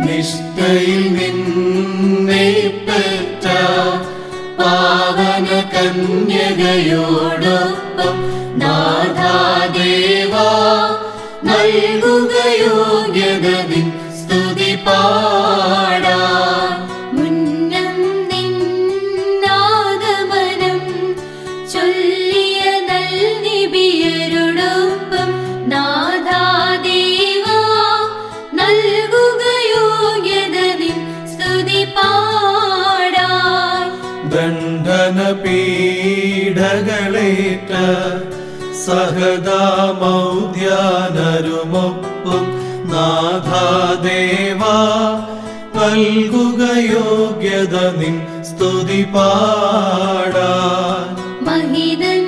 നിഷ്ഠയിൽ നിന്നെ പെറ്റ പാവന കന്യകയോടൊപ്പം നാഥാദേവ നൽകുക യോഗ്യത നിൻ സ്തുതി നാഗമനം ചൊല്ലിയ നൽനിബിയരോടൊപ്പം ദണ്ഡന പീഡകളേറ്റ സഹദാമൗദ്യാനരുമൊപ്പം നാഥാദേവ നൽകുക യോഗ്യത നിൻ സ്തുതി പാടാ മഹിതന്മാർ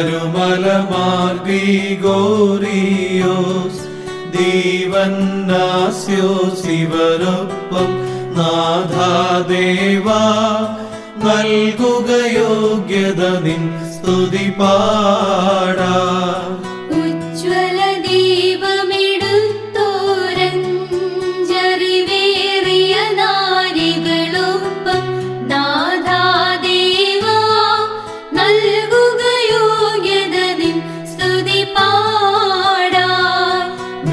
പരുമലമാർഗീഗോറിയോസ് ദീവന്നാസ്യോസ് ശിവരൊപ്പം നാഥാദേവാ നൽകുക യോഗ്യത നിൻ സ്തുതി പാടാൻ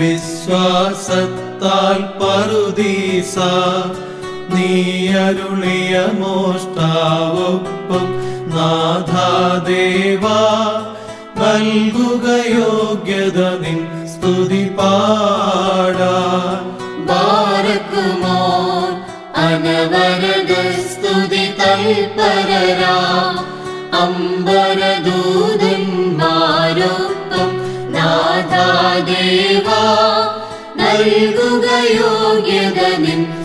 വിശ്വാസത്താൽ പറുദീസ നീ അരുളിയ മോഷ്ടാവൊപ്പം നാഥാദേവാ നൽകുക യോഗ്യത നിൻ സ്തുതി പാടാൻ ബാരക്കുമോ അനവരത സ്തുതി തൽപരരാ അമ്പരദൂതന്മാരൊപ്പം നാഥാദേവാ നൽകുക യോഗ്യത നിൻ സ്തുതി